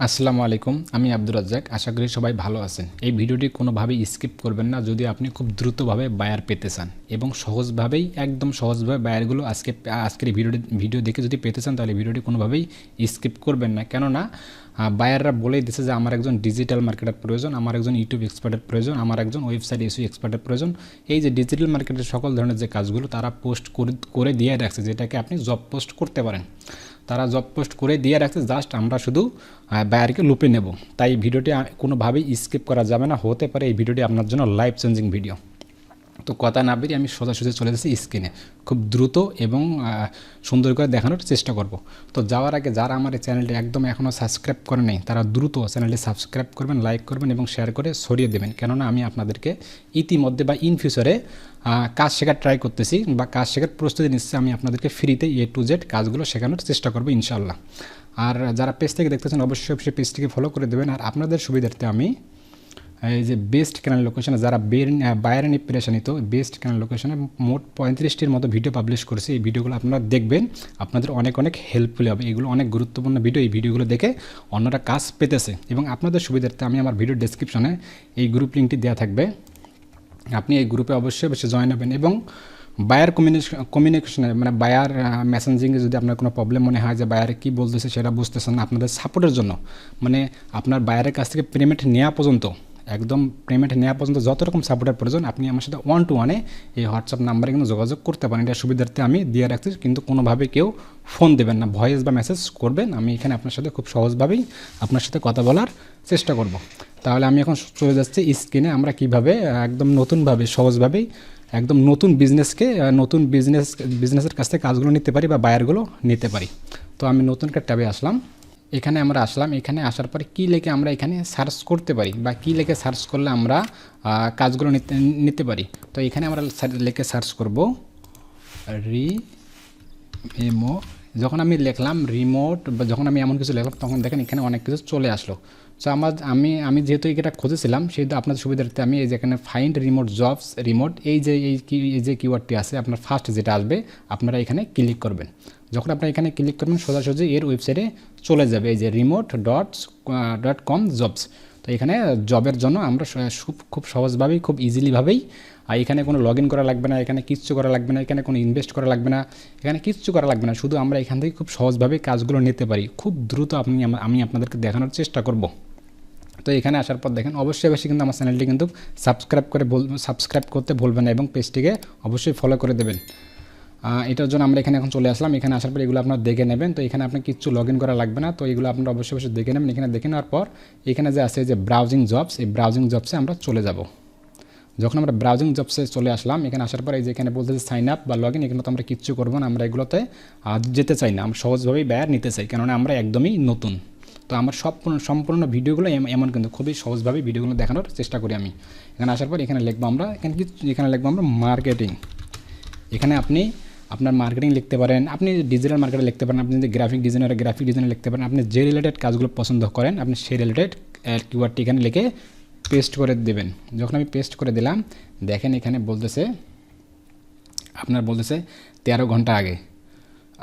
আসসালামু আলাইকুম, আমি আব্দুর রাজ্জাক। আশা করি সবাই ভালো আছেন। এই ভিডিওটি কোনোভাবেই স্কিপ করবেন না, যদি আপনি খুব দ্রুতভাবে বায়ার পেতে চান এবং সহজভাবেই, একদম সহজভাবে বায়ারগুলো আজকে, আজকের এই ভিডিওটি, ভিডিও দেখে যদি পেতে চান, তাহলে ভিডিওটি কোনোভাবেই স্কিপ করবেন না। কেননা বায়াররা বলেই দিচ্ছে যে আমার একজন ডিজিটাল মার্কেটের প্রয়োজন, আমার একজন ইউটিউব এক্সপার্টের প্রয়োজন, আমার একজন ওয়েবসাইট ইস্যু এক্সপার্টের প্রয়োজন। এই যে ডিজিটাল মার্কেটের সকল ধরনের যে কাজগুলো, তারা পোস্ট করে দিয়ে রাখছে, যেটাকে আপনি জব পোস্ট করতে পারেন। তারা জব পোস্ট করে দিয়ে রাখছে জাস্ট আমরা শুধু বায়ারকে লুপে নেব। তাই ভিডিওটি কোনোভাবেই স্কিপ করা যাবে না, হতে পারে এই ভিডিওটি আপনার জন্য লাইফ চেঞ্জিং ভিডিও তো কথা না বেরিয়ে আমি সোজাসুজি চলে যাচ্ছি স্ক্রিনে। খুব দ্রুত এবং সুন্দর করে দেখানোর চেষ্টা করব। তো যাওয়ার আগে যারা আমার এই চ্যানেলটি একদম এখনও সাবস্ক্রাইব করে নেই, তারা দ্রুত চ্যানেলটি সাবস্ক্রাইব করবেন, লাইক করবেন এবং শেয়ার করে ছড়িয়ে দেবেন। কেননা আমি আপনাদেরকে ইতিমধ্যে বা ইন ফিউচারে কাজ শেখার ট্রাই করতেছি বা কাজ শেখার প্রস্তুতি নিচ্ছি আমি আপনাদেরকে ফ্রিতে এ টু জেড কাজগুলো শেখানোর চেষ্টা করব ইনশাল্লাহ আর যারা পেজ থেকে দেখতেছেন, অবশ্যই অবশ্যই পেজটিকে ফলো করে দেবেন। আর আপনাদের সুবিধার্থে আমি এই যে বেস্ট ক্যানাল লোকেশনে যারা বায়ার নিয়ে পেরেশানিত বেস্ট ক্যানাল লোকেশনে মোট পঁয়ত্রিশটির মতো ভিডিও পাবলিশ করেছে এই ভিডিওগুলো আপনারা দেখবেন আপনাদের অনেক অনেক হেল্পফুল হবে এগুলো অনেক গুরুত্বপূর্ণ ভিডিও এই ভিডিওগুলো দেখে অন্যরা কাজ পেতেছে এবং আপনাদের সুবিধার্থে আমি আমার ভিডিও ডেসক্রিপশনে এই গ্রুপ লিঙ্কটি দেওয়া থাকবে আপনি এই গ্রুপে অবশ্যই অবশ্যই জয়েন হবেন এবং বায়ার কমিউনিকেশনে মানে বায়ার মেসেঞ্জিংয়ে যদি আপনার কোনো প্রবলেম মনে হয় যে বায়ারে কী বলতেছে সেটা বুঝতেছেন আপনাদের সাপোর্টের জন্য মানে আপনার বায়ারের কাছ থেকে পেমেন্ট নেওয়া পর্যন্ত একদম পেমেন্ট নেওয়া পর্যন্ত যত রকম সাপোর্টের প্রয়োজন, আপনি আমার সাথে ওয়ান টু ওয়ানে এই হোয়াটসঅ্যাপ নাম্বারে কিন্তু যোগাযোগ করতে পারেন। এটা সুবিধার্থে আমি দিয়ে রাখছি, কিন্তু কোনোভাবে কেউ ফোন দেবেন না। ভয়েস বা মেসেজ করবেন, আমি এখানে আপনার সাথে খুব সহজভাবেই আপনার সাথে কথা বলার চেষ্টা করব। তাহলে আমি এখন চলে যাচ্ছি স্ক্রিনে আমরা কীভাবে, একদম নতুনভাবে সহজভাবেই একদম নতুন বিজনেসকে নতুন বিজনেস বিজনেসের কাছ থেকে কাজগুলো নিতে পারি বা বায়ারগুলো নিতে পারি। তো আমি নতুন একটা ট্যাবে আসলাম। এখানে আমরা আসলাম, এখানে আসার পরে কী লেখে আমরা এখানে সার্চ করতে পারি বা কী লেখে সার্চ করলে আমরা কাজগুলো নিতে পারি? তো এখানে আমরা লিখে সার্চ করব রি এমো যখন আমি লিখলাম রিমোট বা যখন আমি এমন কিছু লিখলাম, তখন দেখেন এখানে অনেক কিছু চলে আসলো। সো আমার, আমি আমি যেহেতু এটা খুঁজেছিলাম, সেহেতু আপনাদের সুবিধার্থে আমি এই যে এখানে ফাইন্ড রিমোট জবস রিমোট এই যে, এই কি- এই যে কিওয়ার্ডটি আছে, আপনার ফার্স্ট যেটা আসবে, আপনারা এখানে ক্লিক করবেন। যখন আপনারা এখানে ক্লিক করবেন, সোজাসুজি এর ওয়েবসাইটে চলে যাবে। এই যে remote dot dot com jobs তো এখানে জবের জন্য আমরা খুব সহজভাবেই, খুব ইজিলিভাবেই আর এখানে কোনো লগ ইন করা লাগবে না, এখানে কিচ্ছু করা লাগবে না, এখানে কোনো ইনভেস্ট করা লাগবে না, এখানে কিচ্ছু করা লাগবে না। শুধু আমরা এখান থেকে খুব সহজভাবে কাজগুলো নিতে পারি। খুব দ্রুত আপনি আমি আপনাদেরকে দেখানোর চেষ্টা করব। তো এখানে আসার পর দেখেন, অবশ্যই অবশ্যই কিন্তু আমার চ্যানেলটি কিন্তু সাবস্ক্রাইব করে সাবস্ক্রাইব করতে ভুলবেন না এবং পেজটিকে অবশ্যই ফলো করে দেবেন। এটার জন্য আমরা এখানে এখন চলে আসলাম। এখানে আসার পর এগুলো আপনার দেখে নেবেন। তো এখানে আপনি কিচ্ছু লগ ইন করা লাগবে না। তো এগুলো আপনারা অবশ্যই অবশ্যই দেখে নেবেন। এখানে দেখে নেওয়ার পর এখানে যে আছে যে ব্রাউজিং জবস এই ব্রাউজিং জবসে আমরা চলে যাব। যখন আমরা ব্রাউজিং জবসে চলে আসলাম, এখানে আসার পর এই যে এখানে বলতেছে সাইন আপ বা লগ ইন এখানে তো আমরা কিচ্ছু করব না। আমরা এগুলোতে যেতে চাই না। আমরা সহজভাবেই ব্যয় নিতে চাই। কেননা আমরা একদমই নতুন। তো আমার সব সম্পূর্ণ ভিডিওগুলো এম- এমন কিন্তু খুবই সহজভাবে ভিডিওগুলো দেখানোর চেষ্টা করি আমি। এখানে আসার পর এখানে লিখব আমরা। এখানে কি, এখানে লিখব আমরা মার্কেটিং এখানে আপনি আপনার মার্কেটিং লিখতে পারেন, আপনি ডিজিটাল মার্কেটে লিখতে পারেন, আপনি যদি গ্রাফিক ডিজাইনার গ্রাফিক ডিজাইনার লিখতে পারেন, আপনি যে রিলেটেড কাজগুলো পছন্দ করেন, আপনি সেই রিলেটেড কিউআরটি এখানে লিখে পেস্ট করে দেবেন। যখন আমি পেস্ট করে দিলাম, দেখেন এখানে বলতেছে, আপনার বলতেছে তেরো ঘণ্টা আগে।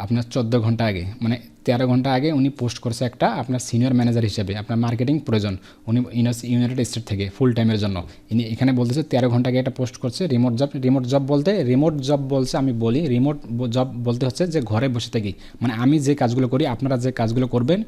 আপনার চোদ্দ ঘণ্টা আগে মানে তেরো ঘণ্টা আগে উনি পোস্ট করছে একটা আপনার সিনিয়র ম্যানেজার হিসেবে, আপনার মার্কেটিং প্রয়োজন, উনি ইউনাইটেড স্টেট থেকে ফুল টাইমের জন্য। ইনি এখানে বলতেছে তেরো ঘণ্টা আগে এটা পোস্ট করছে রিমোট জব রিমোট জব বলতে রিমোট জব বলছে আমি বলি রিমোট জব বলতে হচ্ছে যে ঘরে বসে থেকে। মানে আমি যে কাজগুলো করি, আপনারা যে কাজগুলো করবেন,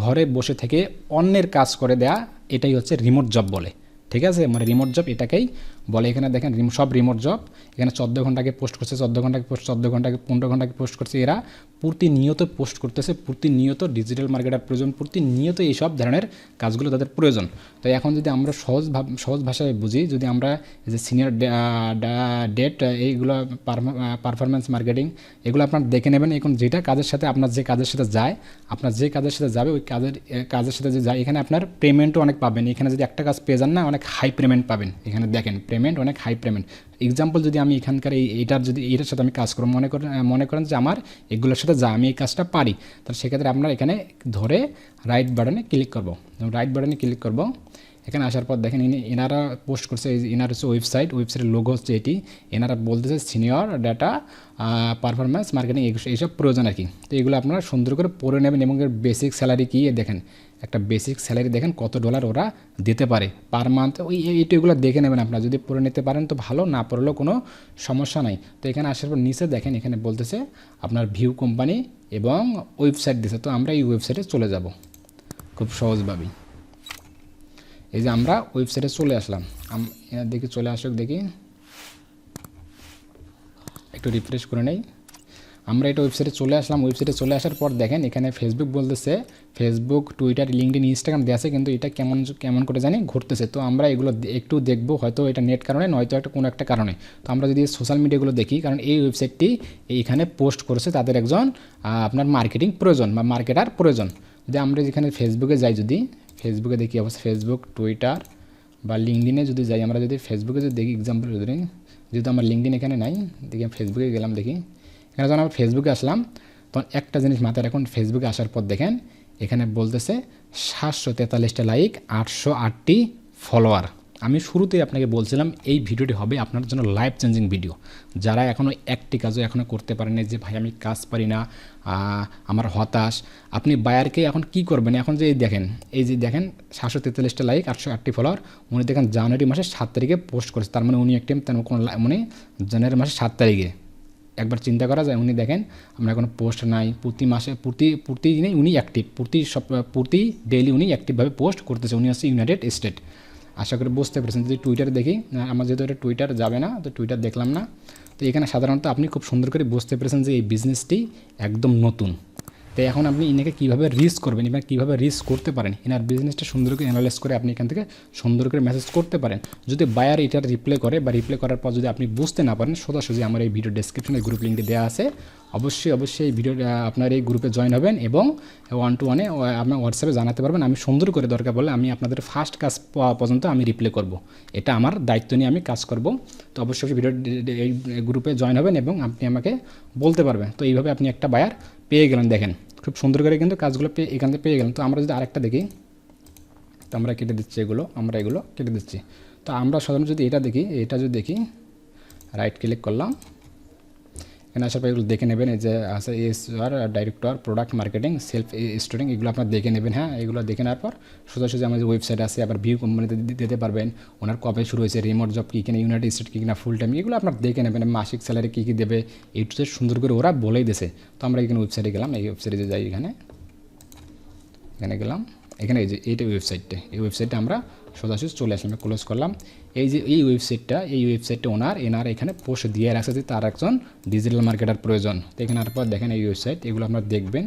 ঘরে বসে থেকে অন্যের কাজ করে দেয়া, এটাই হচ্ছে রিমোট জব বলে। ঠিক আছে? মানে রিমোট জব এটাকেই বলে, এখানে দেখেন সব রিমোট জব এখানে চোদ্দ ঘন্টাকে পোস্ট করছে, চোদ্দ ঘন্টাকে পোস্ট চোদ্দ ঘন্টাকে, পনেরো ঘন্টাকে পোস্ট করছে এরা। প্রতিনিয়ত পোস্ট করতেছে, প্রতিনিয়ত ডিজিটাল মার্কেটের প্রয়োজন, প্রতিনিয়ত এইসব ধরনের কাজগুলো তাদের প্রয়োজন। তো এখন যদি আমরা সহজ সহজ ভাষায় বুঝি, যদি আমরা যে সিনিয়র ডেট এইগুলো পারফরমেন্স মার্কেটিং এগুলো আপনার দেখে নেবেন। এখন যেটা কাজের সাথে আপনার যে কাজের সাথে যায়, আপনার যে কাজের সাথে যাবে, ওই কাজের কাজের সাথে যে যায়, এখানে আপনার পেমেন্টও অনেক পাবেন। এখানে যদি একটা কাজ পেয়ে যান না, অনেক হাই পেমেন্ট পাবেন। এখানে দেখেন পেমেন্ট অনেক হাই পেমেন্ট এক্সাম্পল যদি আমি এখানকার এই, এইটার যদি, এইটার সাথে আমি কাজ করব, মনে করেন মনে করেন যে আমার এগুলোর সাথে যা আমি এই কাজটা পারি, তাহলে সেক্ষেত্রে আপনার এখানে ধরে রাইট বাটনে ক্লিক করব। রাইট বাটনে ক্লিক করব। এখানে আসার পর দেখেন ইনি, এনারা পোস্ট করছে এনার হচ্ছে ওয়েবসাইট ওয়েবসাইটের লোগো হচ্ছে এটি। এনারা বলতেছে সিনিয়র ডাটা পারফরমেন্স মার্কেটিং এইসব প্রয়োজন আর কি। তো এগুলো আপনারা সুন্দর করে পড়ে নেবেন এবং এর বেসিক স্যালারি কী দেখেন। একটা বেসিক স্যালারি দেখেন কত ডলার ওরা দিতে পারে পার মান্থ ওই এইটুগুলো দেখে নেবেন আপনারা। যদি পড়ে নিতে পারেন তো ভালো, না পড়লেও কোনো সমস্যা নাই। তো এখানে আসার পর নিচে দেখেন এখানে বলতেছে আপনার ভিউ কোম্পানি এবং ওয়েবসাইট দিছে। তো আমরা এই ওয়েবসাইটে চলে যাব খুব সহজভাবেই। এই যে আমরা ওয়েবসাইটে চলে আসলাম। দেখি চলে আসুক দেখি। একটু রিফ্রেশ করে নেই। আমরা এটা ওয়েবসাইটে চলে আসলাম। ওয়েবসাইটে চলে আসার পর দেখেন, এখানে ফেসবুক বলতেছে ফেসবুক টুইটার লিঙ্কডিন ইনস্টাগ্রাম দেওয়া আছে, কিন্তু এটা কেমন কেমন করে জানি ঘুরতেছে। তো আমরা এগুলো একটু দেখব, হয়তো এটা নেট কারণে, নয়তো একটা, কোনো একটা কারণে। তো আমরা যদি সোশ্যাল মিডিয়াগুলো দেখি, কারণ এই ওয়েবসাইটটি এইখানে পোস্ট করেছে তাদের একজন আপনার মার্কেটিং প্রয়োজন বা মার্কেটার প্রয়োজন। যদি আমরা যেখানে ফেসবুকে যাই যদি ফেসবুকে দেখি অবশ্যই ফেসবুক টুইটার বা লিঙ্কডিনে যদি যাই, আমরা যদি ফেসবুকে যদি দেখি এক্সাম্পল যদি যেহেতু আমার লিঙ্কডিন এখানে নাই, দেখি ফেসবুকে গেলাম দেখি। এখানে যখন আমরা ফেসবুকে আসলাম, তখন একটা জিনিস মাথায় রাখুন ফেসবুকে আসার পর দেখেন, এখানে বলতেছে সাতশো তেতাল্লিশটা লাইক আটশো আটটি ফলোয়ার আমি শুরুতেই আপনাকে বলছিলাম, এই ভিডিওটি হবে আপনার জন্য লাইফ চেঞ্জিং ভিডিও যারা এখনও একটি কাজও এখনও করতে পারেনি যে, ভাই, আমি কাজ পারি না আমার হতাশ, আপনি বায়ারকে এখন কি করবেন? এখন যে এই দেখেন, এই যে দেখেন, সাতশো তেতাল্লিশটা লাইক আটশো আটটি ফলোয়ার উনি দেখেন জানুয়ারি মাসের সাত তারিখে পোস্ট করেছে। তার মানে উনি একটি, তার কোনো মানে জানুয়ারি মাসের সাত তারিখে। একবার চিন্তা করা যায়, উনি দেখেন আমরা কোনো পোস্ট নাই, প্রতি মাসে, প্রতি প্রতি দিনে উনি অ্যাক্টিভ প্রতি সব প্রতি ডেইলি উনি অ্যাক্টিভভাবে পোস্ট করতেছে, উনি হচ্ছে ইউনাইটেড স্টেট আশা করি বুঝতে পেরেছেন, যদি টুইটার দেখি আমার যেহেতু এটা টুইটার যাবে না, তো টুইটার দেখলাম না। তো এখানে সাধারণত আপনি খুব সুন্দর করে বুঝতে পেরেছেন যে এই বিজনেসটি একদম নতুন। তো এখন আপনি ইনাকে কীভাবে রিস্ক করবেন এবং কীভাবে রিস্ক করতে পারেন? এনার বিজনেসটা সুন্দর করে অ্যানালাইজ করে আপনি এখান থেকে সুন্দর করে মেসেজ করতে পারেন। যদি বায়ার এটার রিপ্লাই করে বা রিপ্লাই করার পর যদি আপনি বুঝতে না পারেন, সোজাসুজি আমার এই ভিডিও ডেসক্রিপশনে গ্রুপ লিঙ্কটি দেওয়া আছে। অবশ্যই অবশ্যই এই ভিডিও আপনার এই গ্রুপে জয়েন হবেন এবং ওয়ান টু ওয়ানে আপনার হোয়াটসঅ্যাপে জানাতে পারবেন। আমি সুন্দর করে দরকার বলে আমি আপনাদের ফার্স্ট কাজ পাওয়া পর্যন্ত আমি রিপ্লে করব। এটা আমার দায়িত্ব নিয়ে আমি কাজ করব। তো অবশ্যই ভিডিও এই গ্রুপে জয়েন হবেন এবং আপনি আমাকে বলতে পারবেন। তো এইভাবে আপনি একটা বায়ার পেয়ে গেলেন, দেখেন। খুব সুন্দর করে কিন্তু কাজগুলো পেয়ে, এখান থেকে পেয়ে গেলেন। তো আমরা যদি আরেকটা দেখি, তো আমরা কেটে দিচ্ছি এগুলো, আমরা এগুলো কেটে দিচ্ছি। তো আমরা সাধারণত যদি এটা দেখি, এটা যদি দেখি রাইট ক্লিক করলাম। এখানে আসার পর এগুলো দেখে নেবেন, এই যে আছে S R director product marketing self storing এগুলো আপনার দেখে নেবেন হ্যাঁ? এগুলো দেখে নেওয়ার পর সোজা সোজাসুজি আমাদের ওয়েবসাইট আছে, আবার ভিউ কোম্পানিতে দিতে পারবেন। ওনার কবে শুরু হয়েছে রিমোট জব কী কিনা ইউনাইটেড স্টেট কী কিনা ফুল টাইম এগুলো আপনার দেখে নেবেন, মাসিক স্যালারি কী কী দেবে এই টু সুন্দর করে ওরা বলেই দিয়েছে। তো আমরা এখানে ওয়েবসাইটে গেলাম, এই ওয়েবসাইটে যাই এখানে এখানে গেলাম। এখানে এই যে, এইটা ওয়েবসাইটটা এই ওয়েবসাইটে আমরা সোজাসুজি চলে আসলাম ক্লোজ করলাম। এই যে, এই ওয়েবসাইটটা এই ওয়েবসাইটটা ওনার, এনার এখানে পোস্ট দিয়ে রাখছে যে তার একজন ডিজিটাল মার্কেটার প্রয়োজন। তো এখানে পর দেখেন এই ওয়েবসাইট এগুলো আপনারা দেখবেন।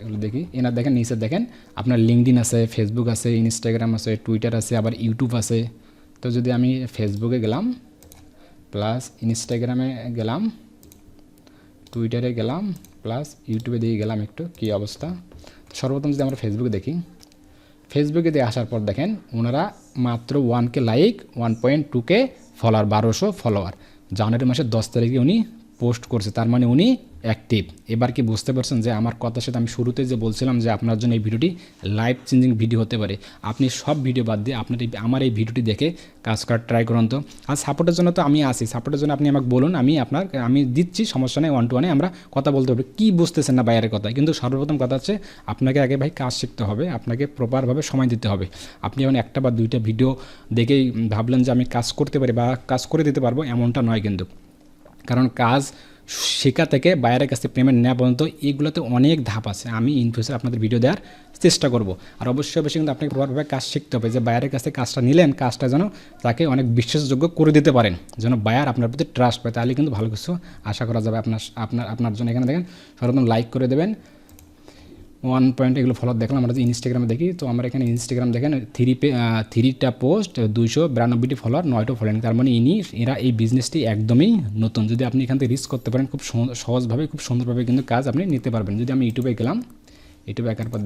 এগুলো দেখি, এনার দেখেন, নিচে দেখেন, আপনার লিঙ্কডিন আছে ফেসবুক আছে ইনস্টাগ্রাম আছে টুইটার আছে, আবার ইউটিউব আছে। তো যদি আমি ফেসবুকে গেলাম প্লাস ইনস্টাগ্রামে গেলাম টুইটারে গেলাম প্লাস ইউটিউবে দিয়ে গেলাম একটু, কী অবস্থা? সর্বপ্রথম যদি আমরা ফেসবুকে দেখি ফেসবুকে দিয়ে আসার পর দেখেন ওনারা মাত্র one K like one point two K follower বারোশো ফলোয়ার জানুয়ারি মাসের দশ তারিখে উনি পোস্ট করছে, তার মানে উনি অ্যাক্টিভ এবার কি বুঝতে পারছেন যে আমার কথার সাথে আমি শুরুতে যে বলছিলাম যে আপনার জন্য এই ভিডিওটি লাইফ চেঞ্জিং ভিডিও হতে পারে। আপনি সব ভিডিও বাদ দিয়ে আপনার এই আমার এই ভিডিওটি দেখে কাজ করার ট্রাই করুন তো। আর সাপোর্টের জন্য তো আমি আসি। সাপোর্টের জন্য আপনি আমাকে বলুন, আমি আপনার আমি দিচ্ছি, সমস্যা নেই ওয়ান টু ওয়ানে আমরা কথা বলতে হবে কী বুঝতেছেন না বাইরের কথা? কিন্তু সর্বপ্রথম কথা হচ্ছে, আপনাকে আগে ভাই কাজ শিখতে হবে, আপনাকে প্রপারভাবে সময় দিতে হবে। আপনি যেমন একটা বা দুইটা ভিডিও দেখেই ভাবলেন যে আমি কাজ করতে পারি বা কাজ করে দিতে পারব, এমনটা নয় কিন্তু। কারণ কাজ শেখা থেকে বাইরের কাছে পেমেন্ট নেওয়া পর্যন্ত এগুলোতে অনেক ধাপ আছে। আমি ইন ফিউচার আপনাদের ভিডিও দেওয়ার চেষ্টা করব। আর অবশ্যই অবশ্যই কিন্তু আপনাকে প্রপারভাবে কাজ শিখতে হবে যে বাইরের কাছে কাজটা নিলেন, কাজটা যেন তাকে অনেক বিশ্বাসযোগ্য করে দিতে পারেন, যেন বায়ার আপনার প্রতি ট্রাস্ট পায়। তাহলে কিন্তু ভালো কিছু আশা করা যাবে আপনার আপনার আপনার জন্য। এখানে দেখেন, সর্বপ্রথম লাইক করে দেবেন। ওয়ান পয়েন্ট এগুলো ফলো দেখলাম, আমরা যদি ইনস্টাগ্রামে দেখি, তো আমরা এখানে ইনস্টাগ্রাম দেখেন থ্রি পে থ্রিটা পোস্ট দুইশো বিরানব্বইটি ফলোয়ার নয়টো ফলোয়িং তার মানে ইনি, এরা এই বিজনেসটি একদমই নতুন। যদি আপনি এখান থেকে রিস্ক করতে পারেন, খুব সহজভাবে, খুব সুন্দরভাবে কিন্তু কাজ আপনি নিতে পারবেন। যদি আমি ইউটিউবে গেলাম ইউটিউবে একার পর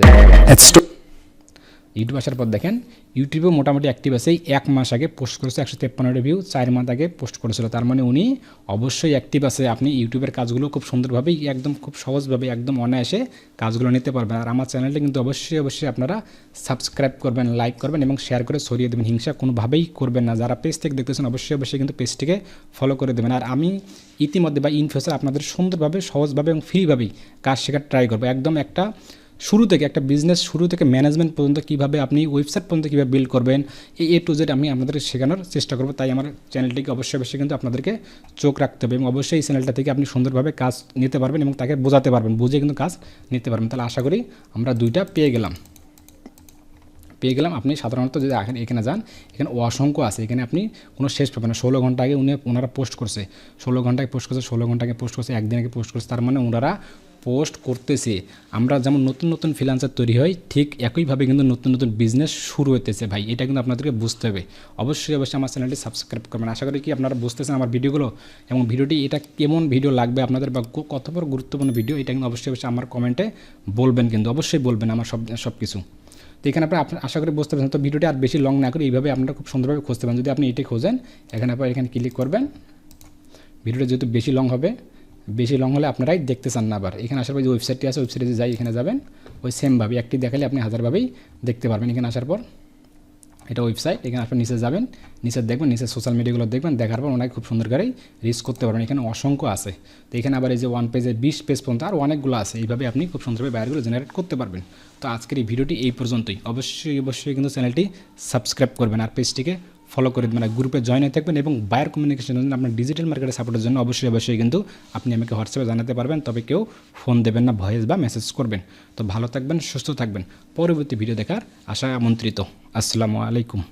ইউটিউব আসার পর দেখেন ইউটিউবে মোটামুটি অ্যাক্টিভ আছে। এক মাস আগে পোস্ট করেছে একশো তেপ্পান্ন ভিউ চার মাস আগে পোস্ট করেছিল। তার মানে উনি অবশ্যই অ্যাক্টিভ আছে। আপনি ইউটিউবের কাজগুলো খুব সুন্দরভাবেই, একদম খুব সহজভাবে, একদম অনায়াসে কাজগুলো নিতে পারবেন। আর আমার চ্যানেলটা কিন্তু অবশ্যই অবশ্যই আপনারা সাবস্ক্রাইব করবেন লাইক করবেন এবং শেয়ার করে ছড়িয়ে দেবেন। হিংসা কোনোভাবেই করবেন না। যারা পেজ থেকে দেখতেছেন, অবশ্যই অবশ্যই কিন্তু পেজটিকে ফলো করে দেবেন। আর আমি ইতিমধ্যে বা ইন ফিউচার আপনাদের সুন্দরভাবে, সহজভাবে এবং ফ্রিভাবেই কাজ শেখার ট্রাই করব। একদম একটা শুরু থেকে, একটা বিজনেস শুরু থেকে ম্যানেজমেন্ট পর্যন্ত কীভাবে আপনি ওয়েবসাইট পর্যন্ত কীভাবে বিল্ড করবেন, এই এ টু জেড আমি আপনাদের শেখানোর চেষ্টা করব। তাই আমার চ্যানেলটিকে অবশ্যই অবশ্যই কিন্তু আপনাদেরকে চোখ রাখতে হবে এবং অবশ্যই এই চ্যানেলটা থেকে আপনি সুন্দরভাবে কাজ নিতে পারবেন এবং তাকে বোঝাতে পারবেন, বুঝে কিন্তু কাজ নিতে পারবেন। তাহলে আশা করি আমরা দুইটা পেয়ে গেলাম। পেয়ে গেলাম, আপনি সাধারণত যদি এখানে যান, এখানে অসংখ্য আছে। এখানে আপনি কোনো শেষ পাবেন না। ষোলো ঘণ্টা আগে উনি ওনারা পোস্ট করছে। ষোলো ঘন্টায় পোস্ট করছে, ষোলো ঘণ্টা আগে পোস্ট করছে, একদিন আগে পোস্ট করছে। তার মানে ওনারা পোস্ট করতেছে, আমরা যেমন নতুন নতুন ফ্রিলান্সার তৈরি হয় ঠিক একইভাবে কিন্তু নতুন নতুন বিজনেস শুরু হতেছে ভাই। এটা কিন্তু আপনাদেরকে বুঝতে হবে। অবশ্যই অবশ্যই আমার চ্যানেলটি সাবস্ক্রাইব করবেন। আশা করি কি আপনারা বুঝতেছেন আমার ভিডিওগুলো এবং ভিডিওটি এটা কেমন ভিডিও লাগবে আপনাদের বা কত বড় গুরুত্বপূর্ণ ভিডিও এটা কিন্তু অবশ্যই অবশ্যই আমার কমেন্টে বলবেন কিন্তু। অবশ্যই বলবেন আমার সব সব কিছু তো এখানে আপনি আপনি আশা করি বুঝতে পারছেন। তো ভিডিওটি আর বেশি লং না করে এইভাবে আপনারা খুব সুন্দরভাবে খুঁজতে পারেন। যদি আপনি এটাই খোঁজেন, এখানে আপনার এখানে ক্লিক করবেন। ভিডিওটা যেহেতু বেশি লং হবে বেশি লং হলে আপনারাই দেখতে চান না আবার। এখানে আসার পর যে ওয়েবসাইটটি আছে ওয়েবসাইটে যাই এখানে যাবেন, ওই সেমভাবে একটি দেখালে আপনি হাজারভাবেই দেখতে পারবেন এখানে আসার পর। এটা ওয়েবসাইট এখানে আপনি নিচে যাবেন, নিচে দেখবেন, নিচে সোশ্যাল মিডিয়াগুলো দেখবেন, দেখার পর ওনাকে খুব সুন্দর করেই রিচ করতে পারবেন। এখানে অসংখ্য আছে। তো এখানে আবার এই যে ওয়ান পেজে বিশ পেজ পর্যন্ত আর অনেকগুলো আছে। এইভাবে আপনি খুব সুন্দরভাবে বাইরগুলো জেনারেট করতে পারবেন। তো আজকের এই ভিডিওটি এই পর্যন্তই। অবশ্যই অবশ্যই কিন্তু চ্যানেলটি সাবস্ক্রাইব করবেন আর পেজটিকে ফলো করে মানে গ্রুপে জয়েন হয়ে থাকবেন এবং বায়ার কমিউনিকেশন জন্য আপনার ডিজিটাল মার্কেটের সাপোর্টের জন্য অবশ্যই অবশ্যই কিন্তু আপনি আমাকে হোয়াটসঅ্যাপে জানাতে পারবেন। তবে কেউ ফোন দেবেন না ভয়েস বা মেসেজ করবেন। তো ভালো থাকবেন, সুস্থ থাকবেন। পরবর্তী ভিডিও দেখার আশা আমন্ত্রিত। আসসালামু আলাইকুম।